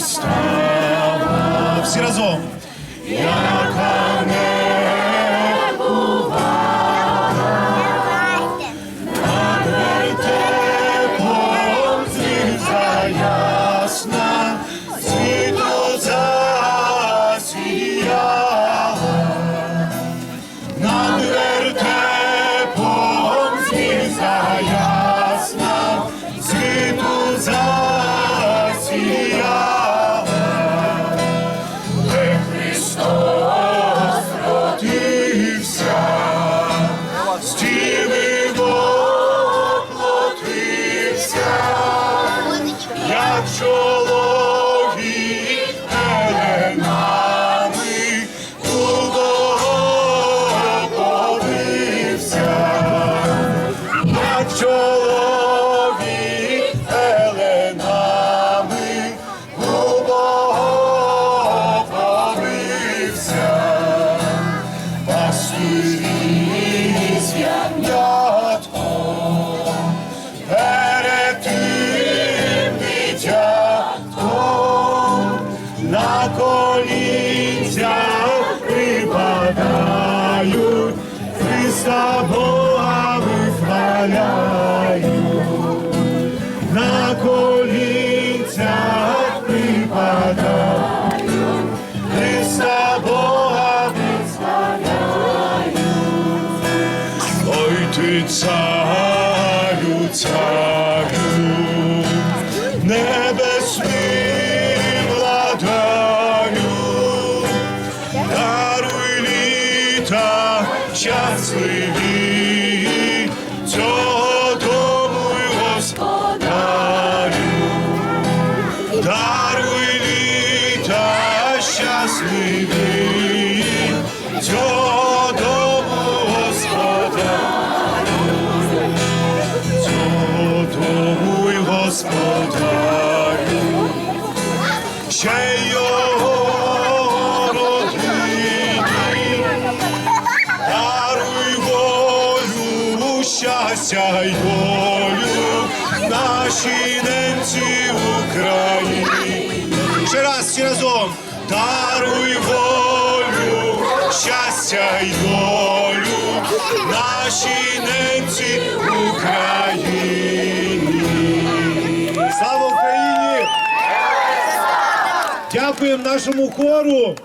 вистава. Всі разом. Яка не вертепом звізда ясна, світло засіяла. Над вертепом звізда ясна, світу засіяла. Чоловік пастирі з перед тим дитятком на колінцях припадають, Христа Бога ти царю, царю, небесний владарю, даруй літа щасливі, цього дому ще його родині, даруй волю, щастя й долю нашій ненці Україні. Ще раз всі разом. Даруй волю, щастя й долю нашій ненці Дякуємо нашому хору.